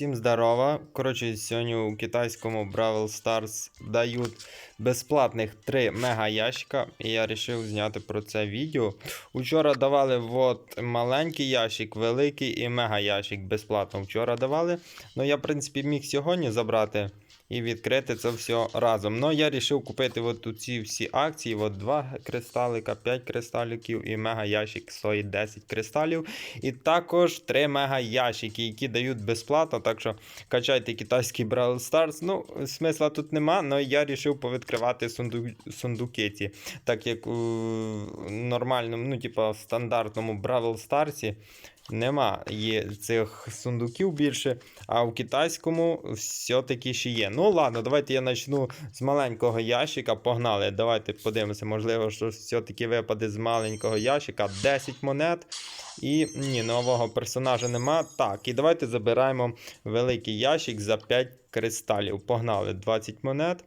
Всім здорова. Коротше, сьогодні у китайському Бравл Stars дають безплатних 3 мега ящика. І я вирішив зняти про це відео. Учора давали от маленький ящик, великий і мега ящик безплатно. Вчора давали. Ну я, в принципі, міг сьогодні забрати і відкрити це все разом. Ну я вирішив купити от ці всі акції. От 2 кристалика, 5 кристаліків і мега ящик стоїть 10 кристалів. І також 3 мега ящики, які дають безплатно. Так що качайте китайський Brawl Stars. Ну, смисла тут нема, але я вирішив повідкривати сунду... сундуки ці. Так як у нормальному, ну, типа, стандартному Brawl Stars нема є цих сундуків більше, а в китайському все-таки ще є. Ну ладно, давайте я почну з маленького ящика. Погнали. Давайте подивимося, можливо, що все-таки випаде з маленького ящика 10 монет. І ні, нового персонажа нема. Так, і давайте забираємо великий ящик за 5 кристалів. Погнали 20 монет.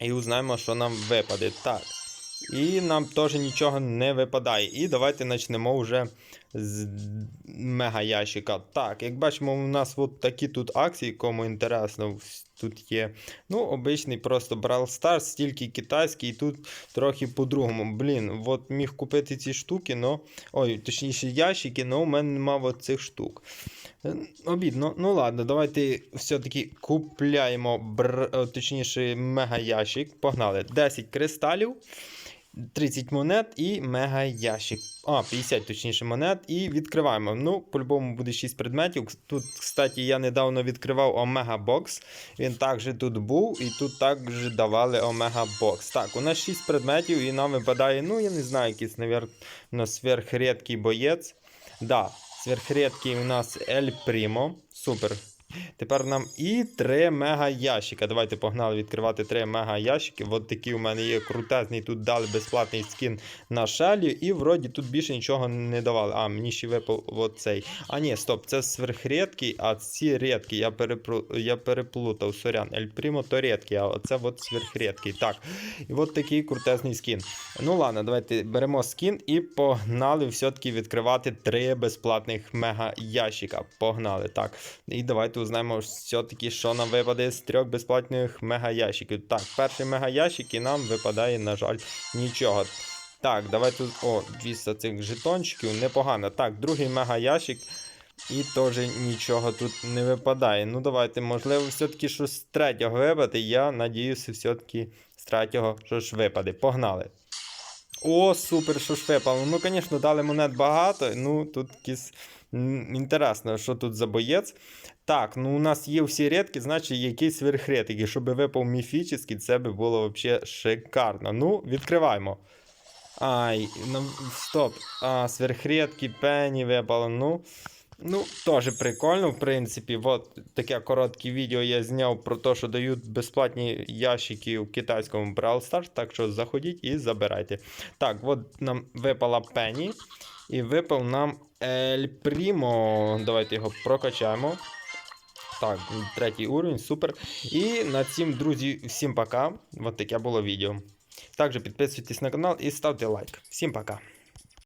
І узнаємо, що нам випаде. Так. І нам теж нічого не випадає. І давайте почнемо вже з мега ящика. Так, як бачимо, у нас от такі тут акції, кому інтересно, тут є. Ну, обичний просто Brawl Stars, тільки китайський, і тут трохи по-другому. Блін, от міг купити ці штуки, но. Ой, точніше, ящики, але у мене немає цих штук. Е, Обідно. Ну ладно, давайте все-таки купляємо, бр... точніше, мега ящик. Погнали. 10 кристалів. 30 монет і мега ящик. А, 50 точніше монет. І відкриваємо. Ну, по-любому буде 6 предметів. Тут, кстати, я недавно відкривав Омега Бокс. Він також тут був, і тут також давали Омега Бокс. Так, у нас 6 предметів, і нам випадає, ну, я не знаю, якийсь, навірно, сверхрідкий боєць. Да, сверхрідкий у нас Ель Прімо. Супер. Тепер нам і 3 мега ящика. Давайте погнали відкривати 3 мега ящики. От такий у мене є крутезний. Тут дали безплатний скін на шелі. І вроді тут більше нічого не давали. А, мені ще випав оцей. А ні, стоп, це сверхрідкий, а ці рідкі. Я перепру... я переплутав. Сорян. Ель Прімо то рідкий, а оце от сверхрідкий. Так. І от такий крутезний скін. Ну ладно, давайте беремо скін і погнали все-таки відкривати 3 безплатних мега ящика. Погнали. Так. І давайте узнаємо все-таки, що нам випаде з трьох безплатних мегаящиків. Так, перший мегаящик і нам випадає, на жаль, нічого. Так, давайте. О, 200 цих жетончиків, непогано. Так, другий мегаящик. І теж нічого тут не випадає. Ну, давайте, можливо, все-таки щось з третього випаде. Я надіюся, все-таки з третього щось випаде. Погнали. О, супер, що ж випало. Ну, звісно, дали монет багато. Ну, тут якісь інтересно, що тут за боєць. Так, ну у нас є всі рідкі, значить якийсь сверхрідкий. Щоб випав міфічний, це би було взагалі шикарно. Ну, відкриваємо. Ай, ну, стоп. А, сверхрідкі, пені випало. Ну, ну, теж прикольно, в принципі. От таке коротке відео я зняв про те, що дають безплатні ящики в китайському Brawl Stars, так що заходіть і забирайте. Так, от нам випала пені. І випав нам Ель Прімо. Давайте його прокачаємо. Так, третій уровень, супер. І на цим, друзі, всім пока. От таке було відео. Також підписуйтесь на канал і ставте лайк. Всім пока.